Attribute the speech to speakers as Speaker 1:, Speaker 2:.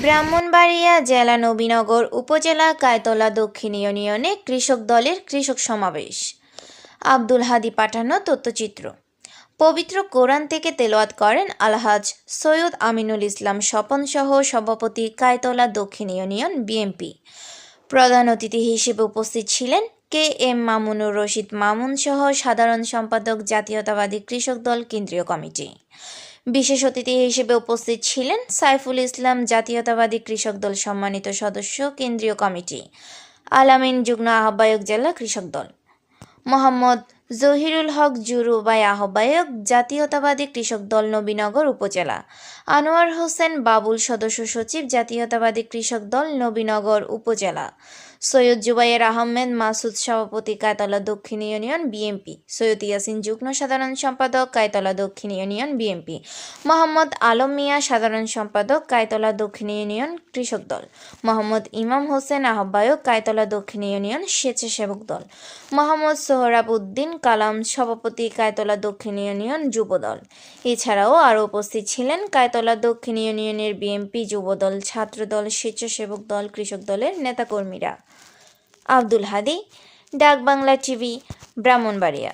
Speaker 1: ব্রাহ্মণবাড়িয়া জেলা নবীনগর উপজেলা কায়তলা দক্ষিণ ইউনিয়নে কৃষক দলের কৃষক সমাবেশ। আব্দুল হাদি পাঠানো তথ্যচিত্র। পবিত্র কোরআন থেকে তেলাওয়াত করেন আলহাজ সৈয়দ আমিনুল ইসলাম স্বপন সহ সভাপতি কায়তলা দক্ষিণ ইউনিয়ন বিএমপি প্রধান অতিথি হিসেবে উপস্থিত ছিলেন কে এম মামুনুর রশিদ মামুন সহ সাধারণ সম্পাদক জাতীয়তাবাদী কৃষক দল কেন্দ্রীয় কমিটি। বিশেষ অতিথি হিসেবে উপস্থিত ছিলেন সাইফুল ইসলাম জাতীয়তাবাদী কৃষক দল সম্মানিত সদস্য, কেন্দ্রীয় কমিটি। আলামিন যুগ্ম আহ্বায়ক জেলা কৃষক দল। মোহাম্মদ জহিরুল হক জুরু জুরুবাই আহ্বায়ক, জাতীয়তাবাদী কৃষক দল নবীনগর উপজেলা। আনোয়ার হোসেন বাবুল সদস্য সচিব, জাতীয়তাবাদী কৃষক দল নবীনগর উপজেলা। সৈয়দ জুবাইর আহমেদ, মাসুদ সভাপতি কায়তলা দক্ষিণ ইউনিয়ন বিএমপি সৈয়দ ইয়াসিন যুগ্ম সাধারণ সম্পাদক কায়তলা দক্ষিণ ইউনিয়ন বিএমপি মোহাম্মদ আলম মিয়া, সাধারণ সম্পাদক কায়তলা দক্ষিণ ইউনিয়ন কৃষক দল। মোহাম্মদ ইমাম হোসেন আহ্বায়ক কায়তলা দক্ষিণ ইউনিয়ন স্বেচ্ছাসেবক দল। মোহাম্মদ সোহরাব উদ্দিন কালাম সভাপতি কায়তলা দক্ষিণ ইউনিয়ন যুবদল। এছাড়াও আরও উপস্থিত ছিলেন কায়তলা দক্ষিণ ইউনিয়নের বিএমপি যুবদল, ছাত্রদল, স্বেচ্ছাসেবক দল, কৃষক দলের নেতাকর্মীরা। আব্দুল হাদি ডাক বাংলা টিভি, ব্রাহ্মণবাড়িয়া।